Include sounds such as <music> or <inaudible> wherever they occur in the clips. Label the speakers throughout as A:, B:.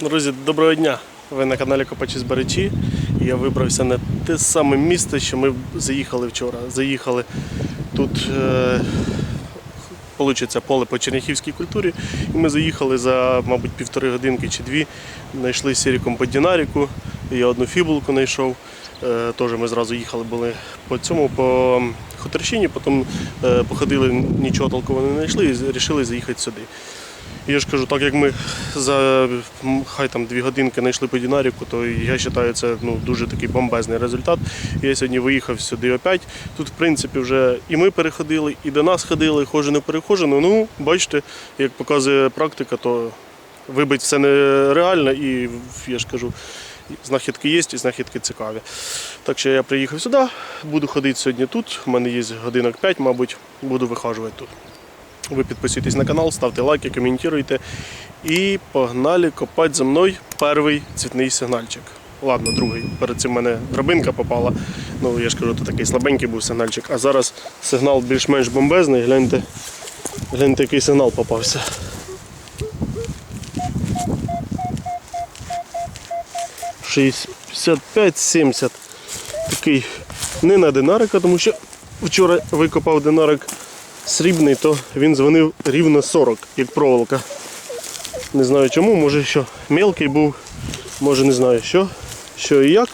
A: Друзі, доброго дня! Ви на каналі Копачі Зберечі. Я вибрався на те саме місце, що ми заїхали вчора. Заїхали тут, е, поле по черняхівській культурі. І ми заїхали за, мабуть, півтори годинки чи дві. Знайшли сіріком по Дінаріку. Я одну фібулку знайшов. Е, Теж ми зразу їхали були по цьому, по Хуторщині, потім е, походили, нічого толкового не знайшли і вирішили заїхати сюди. Я ж кажу, так як ми за хай там дві годинки знайшли по Дінаріку, то я вважаю, це ну, дуже такий бомбезний результат. Я сьогодні виїхав сюди опять. Тут, в принципі, вже і ми переходили, і до нас ходили, хоже не перехожено. Ну, бачите, як показує практика, то вибить все нереально і я ж кажу. Знахідки є і знахідки цікаві. Так що я приїхав сюди, буду ходити сьогодні тут. У мене є годинок 5, мабуть, буду вихажувати тут. Ви підписуйтесь на канал, ставте лайки, коментуйте. І погнали копати за мною перший цвітний сигнальчик. Ладно, другий. Перед цим мене драбинка попала. Ну, я ж кажу, то такий слабенький був сигнальчик. А зараз сигнал більш-менш бомбезний. Гляньте, гляньте, який сигнал попався. Шість- 55-70. Такий не на динарика, тому що вчора викопав динарик срібний, то він дзвонив рівно 40, як проволока. Не знаю чому, може що мелкий був, може не знаю що, що і як.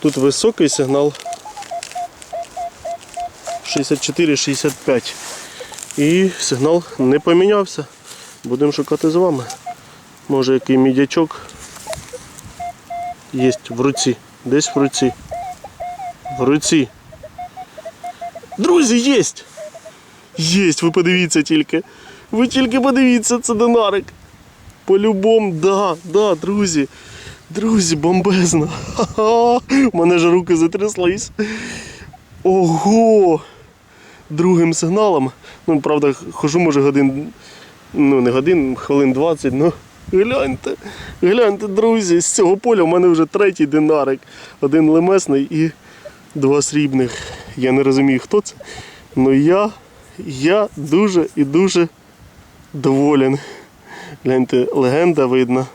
A: Тут високий сигнал 64-65. І сигнал не помінявся. Будемо шукати з вами. Може який мідячок є в руці. Десь в руці. В руці. Друзі, єсть! Єсть, ви подивіться тільки. Ви тільки подивіться, це динарик. По-любому, да, да, друзі. Друзі, бомбезно. Ха-ха. <laughs> У мене ж руки затряслись. Ого! Другим сигналом. Ну, правда, хожу, може, годин. Ну, не годин, хвилин 20, ну. Гляньте, гляньте, друзі, з цього поля в мене вже третій динарик. Один лемесний і два срібних. Я не розумію, хто це. але я я дуже і дуже доволен. Гляньте, легенда видно.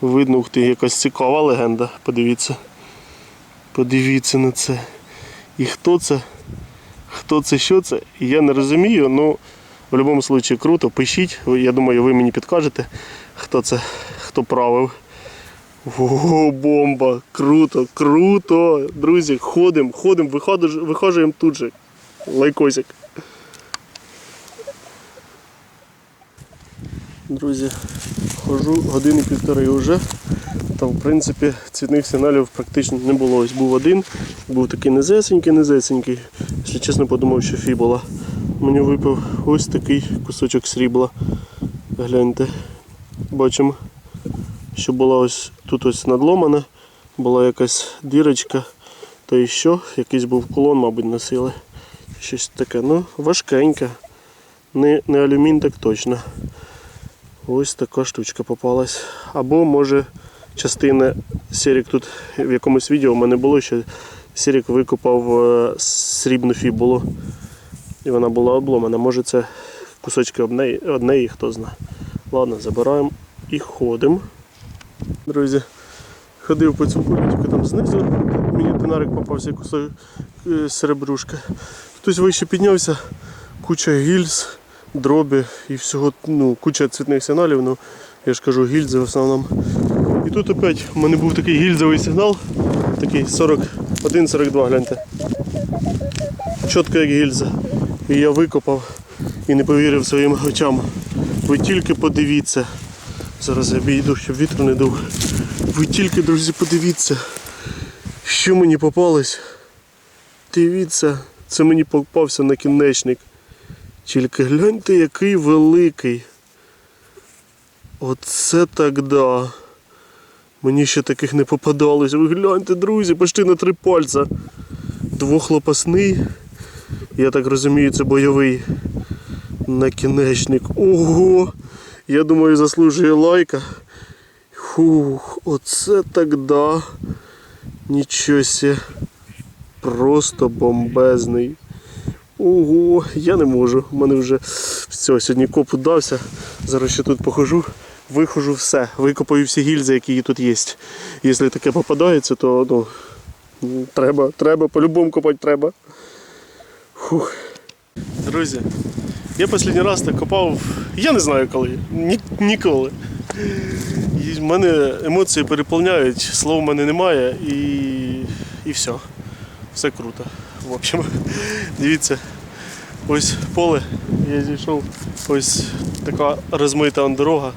A: Видно, ух ти, якась цікава легенда. Подивіться. Подивіться на це. І хто це? Хто це, що це? Я не розумію, ну в будь-якому випадку круто. Пишіть. Я думаю, ви мені підкажете, хто це, хто правив. О, бомба! Круто, круто! Друзі, ходимо, ходимо, виходимо тут же. Лайкосик. Друзі, хожу години півтори вже. Та в принципі цвітних сигналів практично не було. Ось був один, був такий низесенький, низесенький. Якщо чесно подумав, що фібула. Мені випав ось такий кусочок срібла. Гляньте. Бачимо, що була ось тут ось надломана, була якась дірочка, то і що, якийсь був колон, мабуть, носили. Щось таке, ну, важкеньке. Не, не алюмінь, так точно. Ось така штучка попалась. Або може частина Серік тут в якомусь відео в мене було, що Серік викопав е, срібну фібулу. І вона була обломана. Може це кусочки однеї, однеї хто знає. Ладно, забираємо і ходимо. Друзі, ходив по цьому політику там знизу. Мені динарик попався кусок е, серебрушка. Хтось вище піднявся, куча гільз, дроби і всього, ну, куча цвітних сигналів, ну я ж кажу, гільзи в основному. І тут опять у мене був такий гільзовий сигнал, такий 41-42, гляньте. Чітко як гільза. І я викопав і не повірив своїм очам. Ви тільки подивіться. Зараз я обійду, щоб вітер не дув. Ви тільки, друзі, подивіться, що мені попалось. Дивіться, це мені попався накінечник. Тільки гляньте, який великий. Оце так да. Мені ще таких не попадалось. Ви гляньте, друзі, почти на три пальця. Двохлопасний. Я так розумію, це бойовий накінечник. Ого! Я думаю, заслужує лайка. Фух, оце так да. Нічого сє. Просто бомбезний. Ого, я не можу. У мене вже все, сьогодні коп удався. Зараз ще тут похожу. вихожу все, викопаю всі гільзи, які тут є. Якщо таке попадається, то ну, треба, треба, по-любому копати треба. Фух. Друзі, я останній раз так копав, я не знаю коли, ні, ніколи. В мене емоції переповняють, слов в мене немає і, і все. Все круто. В общем, дивіться, ось поле, я зійшов, ось така розмита дорога.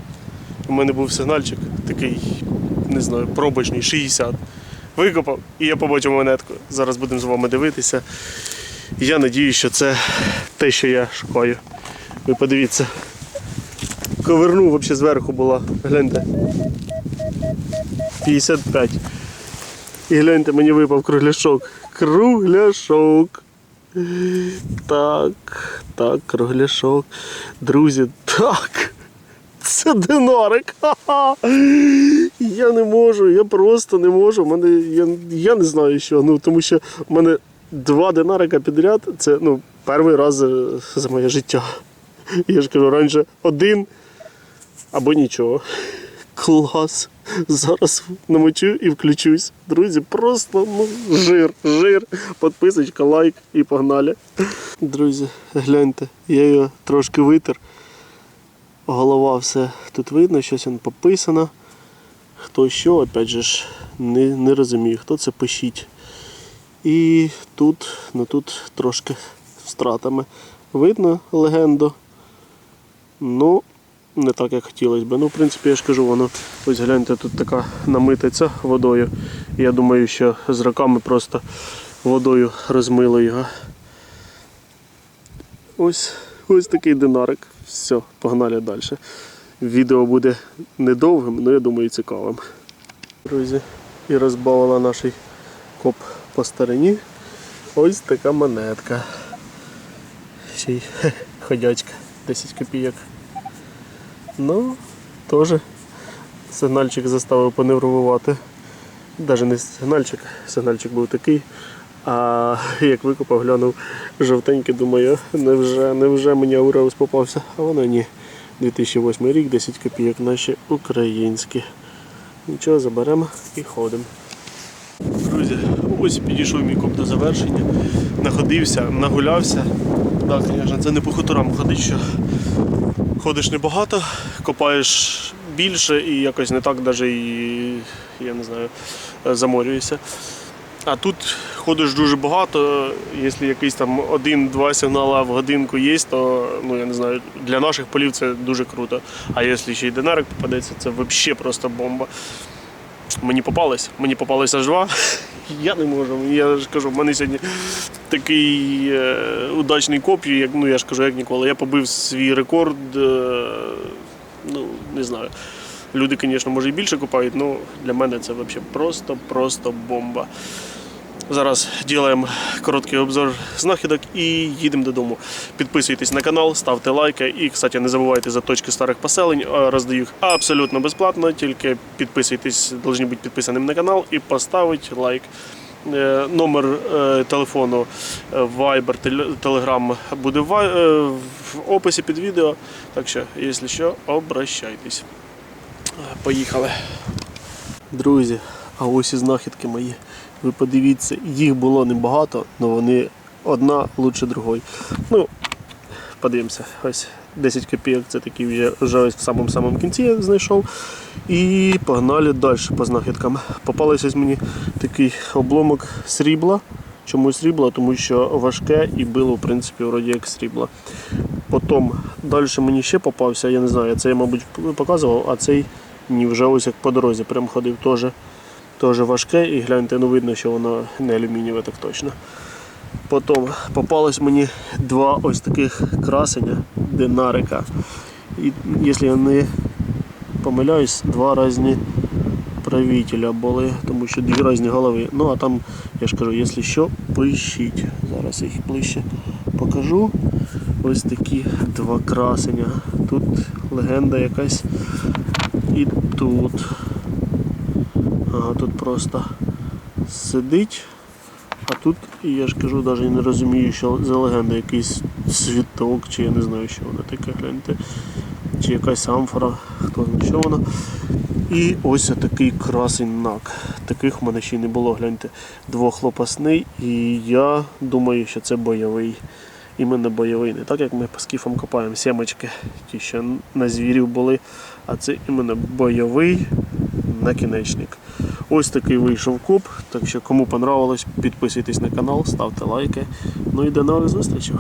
A: У мене був сигнальчик, такий, не знаю, пробочний, 60. Викопав і я побачив монетку. Зараз будемо з вами дивитися. Я надію, що це те, що я шукаю. Ви подивіться. Коверну взагалі зверху була. Гляньте. 55. І гляньте, мені випав кругляшок. Кругляшок. Так, так, кругляшок. Друзі, так. Це динарик. Ха-ха. Я не можу, я просто не можу. Мене, я, я не знаю що. Ну, тому що в мене два динарика підряд. Це ну, перший раз за, за моє життя. Я ж кажу, раніше один або нічого. Клас. Зараз намочу і включусь. Друзі, просто ну, жир, жир. Подписочка, лайк і погнали. Друзі, гляньте, я його трошки витер. Голова все тут видно, щось він пописано. Хто що, опять же ж, не, не розумію, хто це пишіть. І тут, ну тут трошки втратами видно легенду. Ну, не так, як хотілося б. Ну, в принципі, я ж кажу, воно ось гляньте, тут така намитиця водою. Я думаю, що з роками просто водою розмило його. Ось, ось такий динарик. Все, погнали далі. Відео буде недовгим, але я думаю цікавим. Друзі, і розбавила наш коп по стороні. Ось така монетка. Ще й <laughs> ходячка, 10 копійок. Ну, теж сигнальчик заставив понервувати. Навіть не сигнальчик, сигнальчик був такий. А <laughs> як викопав, глянув жовтенький, думаю, невже, невже мені Ауреус попався? А воно ні. 2008 рік, 10 копійок наші українські. Нічого, заберемо і ходимо. Друзі, ось підійшов мій коп до завершення. Находився, нагулявся. Так, звісно, це не по хуторам ходить, що ходиш небагато, копаєш більше і якось не так навіть і, я не знаю, заморюєшся. А тут ходиш дуже багато, якщо якийсь там один-два сигнали в годинку є, то ну я не знаю, для наших полів це дуже круто. А якщо ще й динарик попадеться, це взагалі просто бомба. Мені попалось, мені попалось жва. <laughs> Я не можу. Я ж кажу, в мене сьогодні такий е, удачний копій, як ну я ж кажу, як ніколи. Я побив свій рекорд. Е, ну, не знаю. Люди, звісно, може і більше купають, але для мене це взагалі просто-просто бомба. Зараз робимо короткий обзор знахідок і їдемо додому. Підписуйтесь на канал, ставте лайки і, кстати, не забувайте за точки старих поселень. Е, Роздаю їх абсолютно безплатно, тільки підписуйтесь, повинні бути підписаним на канал і поставити лайк. Е, Номер е, телефону Viber, Telegram буде в, описі під відео. Так що, якщо що, обращайтесь. Поїхали. Друзі, а ось і знахідки мої. Ви подивіться, їх було небагато, але вони одна лучше другої. Ну, подивимося, ось 10 копійок, це такі вже, вже в самому самому кінці я знайшов. І погнали далі по знахідкам. Попалося ось мені такий обломок срібла. Чому срібла? Тому що важке і було, в принципі, вроді як срібла. Потім далі мені ще попався, я не знаю, це я, мабуть, показував, а цей ні, вже ось як по дорозі прям ходив теж. Теж важке і гляньте, ну видно, що воно не алюмінієве так точно. Потім попалось мені два ось таких красення динарика. І якщо я не помиляюсь, два різні правителя були, тому що дві різні голови. Ну а там, я ж кажу, якщо що, пишіть. Зараз їх ближче покажу. Ось такі два красення. Тут легенда якась і тут. Тут просто сидить, а тут, я ж кажу, навіть не розумію, що за легенда, якийсь світок, чи я не знаю, що воно таке, гляньте. чи якась амфора, хто знає, що вона. І ось такий красень нак. Таких в мене ще й не було. Гляньте, двохлопасний. І я думаю, що це бойовий. Іменно бойовий. Не так як ми по скіфам копаємо сімочки, ті, що на звірів були. А це іменно бойовий накінечник. Ось такий вийшов куб. Так що кому понравилось, підписуйтесь на канал, ставте лайки. Ну і до нових зустрічей.